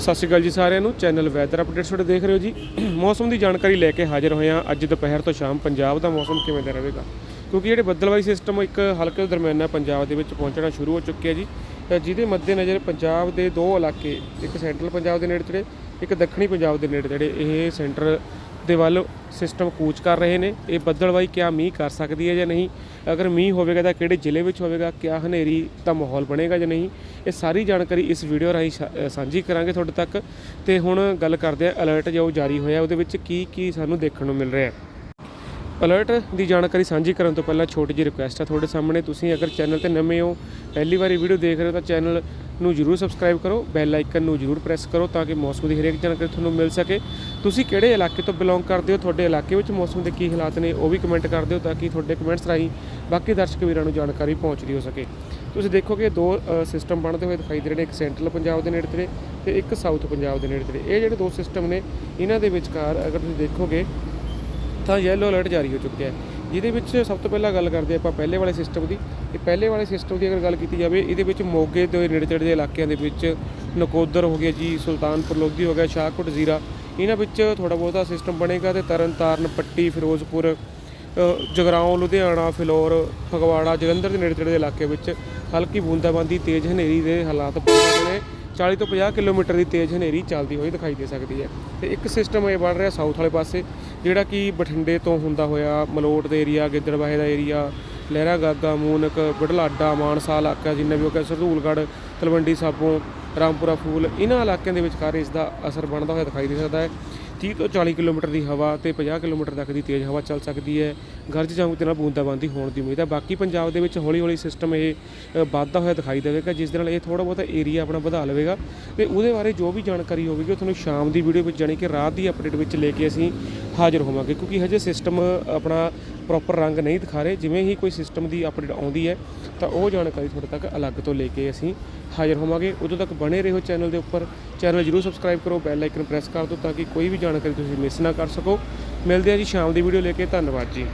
ਸਤਿ ਸ਼੍ਰੀ ਅਕਾਲ ਜੀ ਸਾਰਿਆਂ ਨੂੰ। ਚੈਨਲ ਵੈਦਰ ਅਪਡੇਟਸ ਤੁਹਾਡੇ ਦੇਖ ਰਹੇ ਹੋ ਜੀ। ਮੌਸਮ ਦੀ ਜਾਣਕਾਰੀ ਲੈ ਕੇ ਹਾਜ਼ਰ ਹੋਏ ਹਾਂ ਅੱਜ ਦੁਪਹਿਰ ਤੋਂ ਸ਼ਾਮ। ਪੰਜਾਬ ਦਾ ਮੌਸਮ ਕਿਵੇਂ ਦਾ ਰਹੇਗਾ? ਕਿਉਂਕਿ ਜਿਹੜੇ ਬੱਦਲਵਾਈ ਸਿਸਟਮ ਇੱਕ ਹਲਕੇ ਤੋਂ ਦਰਮਿਆਨਾ ਪੰਜਾਬ ਦੇ ਵਿੱਚ ਪਹੁੰਚਣਾ ਸ਼ੁਰੂ ਹੋ ਚੁੱਕਿਆ ਜੀ। ਅ, ਜਿਹਦੇ ਮੱਦੇਨਜ਼ਰ ਪੰਜਾਬ ਦੇ ਦੋ ਇਲਾਕੇ ਇੱਕ ਸੈਂਟਰਲ ਪੰਜਾਬ ਦੇ ਨੇੜੇ ਤੇੜੇ ਇੱਕ ਦੱਖਣੀ ਪੰਜਾਬ ਦੇ ਨੇੜੇ ਤੇੜੇ ਇਹ ਸੈਂਟਰ ਦੇ ਵੱਲ ਸਿਸਟਮ ਕੂਚ ਕਰ ਰਹੇ ਨੇ। ਇਹ ਬੱਦਲਵਾਈ ਕਿਆ ਮੀਂਹ ਕਰ ਸਕਦੀ ਹੈ ਜਾਂ ਨਹੀਂ? ਅਗਰ ਮੀਂਹ ਹੋਵੇਗਾ ਤਾਂ ਕਿਹੜੇ ਜ਼ਿਲ੍ਹੇ ਵਿੱਚ ਹੋਵੇਗਾ? ਕਿਆ ਹਨੇਰੀ ਦਾ ਮਾਹੌਲ ਬਣੇਗਾ ਜਾਂ ਨਹੀਂ? ਇਹ ਸਾਰੀ ਜਾਣਕਾਰੀ ਇਸ ਵੀਡੀਓ ਰਾਹੀਂ ਸਾਂਝੀ ਕਰਾਂਗੇ ਤੁਹਾਡੇ ਤੱਕ। ਤੇ ਹੁਣ ਗੱਲ ਕਰਦੇ ਆ ਅਲਰਟ ਜੋ ਜਾਰੀ ਹੋਇਆ, ਉਹਦੇ ਵਿੱਚ ਕੀ ਕੀ ਸਾਨੂੰ ਦੇਖਣ ਨੂੰ ਮਿਲ ਰਿਹਾ ਹੈ। ਅਲਰਟ ਦੀ ਜਾਣਕਾਰੀ ਸਾਂਝੀ ਕਰਨ ਤੋਂ ਪਹਿਲਾਂ ਛੋਟੀ ਜਿਹੀ ਰਿਕੁਐਸਟ ਆ ਤੁਹਾਡੇ ਸਾਹਮਣੇ। ਤੁਸੀਂ ਅਗਰ ਚੈਨਲ ਤੇ ਨਵੇਂ ਹੋ, ਪਹਿਲੀ ਵਾਰੀ ਵੀਡੀਓ ਦੇਖ ਰਹੇ ਹੋ ਤਾਂ ਚੈਨਲ ਨੂੰ ਜਰੂਰ ਸਬਸਕ੍ਰਾਈਬ ਕਰੋ ਬੈਲ ਆਈਕਨ ਨੂੰ ਜਰੂਰ ਪ੍ਰੈਸ ਕਰੋ ਤਾਂ ਕਿ ਮੌਸਮ ਦੀ ਹਰੇਕ ਜਾਣਕਾਰੀ ਤੁਹਾਨੂੰ ਮਿਲ ਸਕੇ। ਤੁਸੀਂ ਕਿਹੜੇ ਇਲਾਕੇ ਤੋਂ ਬਿਲੋਂਗ ਕਰਦੇ ਹੋ, ਤੁਹਾਡੇ ਇਲਾਕੇ ਵਿੱਚ ਮੌਸਮ ਦੇ ਕੀ ਹਾਲਾਤ ਨੇ, ਉਹ ਵੀ ਕਮੈਂਟ ਕਰ ਦਿਓ ਤਾਂ ਕਿ ਤੁਹਾਡੇ ਕਮੈਂਟਸ ਰਾਹੀਂ ਬਾਕੀ ਦਰਸ਼ਕ ਵੀਰਾਂ ਨੂੰ ਜਾਣਕਾਰੀ ਪਹੁੰਚਦੀ ਹੋ ਸਕੇ। ਤੁਸੀਂ ਦੇਖੋਗੇ ਦੋ ਸਿਸਟਮ ਬਣਦੇ ਹੋਏ ਦਿਖਾਈ ਦੇ ਰਹੇ ਨੇ, ਇੱਕ ਸੈਂਟਰਲ ਪੰਜਾਬ ਦੇ ਨੇੜੇ ਤੇੜੇ ਤੇ ਇੱਕ ਸਾਊਥ ਪੰਜਾਬ ਦੇ ਨੇੜੇ ਤੇੜੇ ਇਹ ਜਿਹੜੇ ਦੋ ਸਿਸਟਮ ਨੇ, ਇਹਨਾਂ ਦੇ ਵਿਚਕਾਰ ਅਗਰ ਤੁਸੀਂ ਦੇਖੋਗੇ ਤਾਂ ਯੈਲੋ ਅਲਰਟ ਜਾਰੀ ਹੋ ਚੁੱਕਿਆ ਹੈ। ਜਿਹਦੇ ਵਿੱਚ ਸਭ ਤੋਂ ਪਹਿਲਾਂ ਗੱਲ ਕਰਦੇ ਆਪਾਂ ਪਹਿਲੇ ਵਾਲੇ ਸਿਸਟਮ ਦੀ। ਇਹ ਪਹਿਲੇ ਵਾਲੇ ਸਿਸਟਮ ਦੀ ਅਗਰ ਗੱਲ ਕੀਤੀ ਜਾਵੇ ਇਹਦੇ ਵਿੱਚ ਮੋਗੇ ਦੇ ਨੇੜੇ ਤੇੜੇ ਦੇ ਇਲਾਕਿਆਂ ਦੇ ਵਿੱਚ ਨਕੋਦਰ ਹੋ ਗਿਆ ਜੀ ਸੁਲਤਾਨਪੁਰ ਲੋਧੀ ਹੋ ਗਿਆ ਸ਼ਾਹਕੋਟ ਜ਼ੀਰਾ। ਇਹਨਾਂ ਵਿੱਚ ਥੋੜਾ ਬਹੁਤਾ ਸਿਸਟਮ ਬਣੇਗਾ ਤੇ ਤਰਨਤਾਰਨ ਪੱਟੀ ਫਿਰੋਜ਼ਪੁਰ ਅ, ਲੁਧਿਆਣਾ ਫਿਲੌਰ ਫਗਵਾੜਾ ਜਲੰਧਰ ਦੇ ਨੇੜੇ ਤੇੜੇ ਦੇ ਇਲਾਕੇ ਵਿੱਚ ਹਲਕੀ ਬੂੰਦਾਬਾਂਦੀ ਤੇਜ਼ ਹਨੇਰੀ ਦੇ ਹਾਲਾਤ ਬਣ 40 ਤੋਂ 50 ਕਿਲੋਮੀਟਰ ਦੀ ਤੇਜ਼ ਹਨੇਰੀ ਚੱਲਦੀ ਹੋਈ ਦਿਖਾਈ ਦੇ ਸਕਦੀ ਹੈ। ਤੇ ਇੱਕ ਸਿਸਟਮ ਇਹ ਬਣ ਰਿਹਾ ਸਾਊਥ ਵਾਲੇ ਪਾਸੇ, ਜਿਹੜਾ ਕਿ ਬਠਿੰਡੇ ਤੋਂ ਹੁੰਦਾ ਹੋਇਆ ਮਲੋਟ ਦੇ ਏਰੀਆ ਗਿੱਦੜਬਾਹੇ ਦਾ ਏਰੀਆ ਲਹਿਰਾ ਗਾਗਾ, ਮੂਨਕ ਬੜਲਾਡਾ ਮਾਨਸਾ ਇਲਾਕਾ, ਜਿੰਨੇ ਵੀ ਉਹ ਗਿਆ ਸਰਦੂਲਗੜ੍ਹ ਤਲਵੰਡੀ ਸਾਬੋ, ਰਾਮਪੁਰਾ ਫੂਲ, ਇਹਨਾਂ ਇਲਾਕਿਆਂ ਦੇ ਵਿਚਕਾਰ ਇਸ ਦਾ ਅਸਰ ਬਣਦਾ ਹੋਇਆ ਦਿਖਾਈ ਦੇ ਸਕਦਾ ਹੈ। 30 ਤੋਂ 40 ਕਿਲੋਮੀਟਰ ਦੀ ਹਵਾ ਤੇ 50 ਕਿਲੋਮੀਟਰ ਤੱਕ ਦੀ ਤੇਜ਼ ਹਵਾ ਚੱਲ ਸਕਦੀ ਹੈ। ਗਰਜ ਜਾਂਗੂ ਦੇ ਨਾਲ ਬੂੰਦਾਬਾਂਦੀ ਹੋਣ ਦੀ ਉਮੀਦ ਹੈ। ਬਾਕੀ ਪੰਜਾਬ ਦੇ ਵਿੱਚ ਹੌਲੀ ਹੌਲੀ ਸਿਸਟਮ ਇਹ ਵੱਧਦਾ ਹੋਇਆ ਦਿਖਾਈ ਦੇਵੇਗਾ, ਜਿਸ ਦੇ ਨਾਲ ਇਹ ਥੋੜਾ ਬਹੁਤਾ ਏਰੀਆ ਆਪਣਾ ਵਧਾ ਲਵੇਗਾ। ਤੇ ਉਹਦੇ ਬਾਰੇ ਜੋ ਵੀ ਜਾਣਕਾਰੀ ਹੋਵੇਗੀ, ਉਹ ਤੁਹਾਨੂੰ ਸ਼ਾਮ ਦੀ ਵੀਡੀਓ ਵਿੱਚ, ਜਾਣੀ ਕਿ ਰਾਤ ਦੀ ਅਪਡੇਟ ਵਿੱਚ ਲੈ ਕੇ ਅਸੀਂ ਹਾਜ਼ਰ ਹੋਵਾਂਗੇ, ਕਿਉਂਕਿ ਹਜੇ ਸਿਸਟਮ ਆਪਣਾ ਪ੍ਰੋਪਰ ਰੰਗ ਨਹੀਂ ਦਿਖਾ ਰਹੇ, ਜਿਵੇਂ ਹੀ ਕੋਈ ਸਿਸਟਮ ਦੀ ਅਪਡੇਟ ਆਉਂਦੀ ਹੈ, ਤਾਂ ਉਹ ਜਾਣਕਾਰੀ ਤੁਹਾਡੇ ਤੱਕ ਅਲੱਗ ਤੋਂ ਲੈ ਕੇ ਅਸੀਂ ਹਾਜ਼ਰ ਹੋਵਾਂਗੇ। ਉਦੋਂ ਤੱਕ ਬਣੇ ਰਹੋ ਚੈਨਲ ਦੇ ਉੱਪਰ। ਚੈਨਲ ਜਰੂਰ ਸਬਸਕ੍ਰਾਈਬ ਕਰੋ ਬੈਲ ਆਈਕਨ ਪ੍ਰੈਸ ਕਰ ਦਿਓ ਤਾਂ ਕਿ ਕੋਈ ਵੀ ਜਾਣਕਾਰੀ ਤੁਸੀਂ ਮਿਸ ਨਾ ਕਰ ਸਕੋ। ਮਿਲਦੇ ਹਾਂ ਜੀ ਸ਼ਾਮ ਦੀ ਵੀਡੀਓ ਲੈ ਕੇ। ਧੰਨਵਾਦ ਜੀ।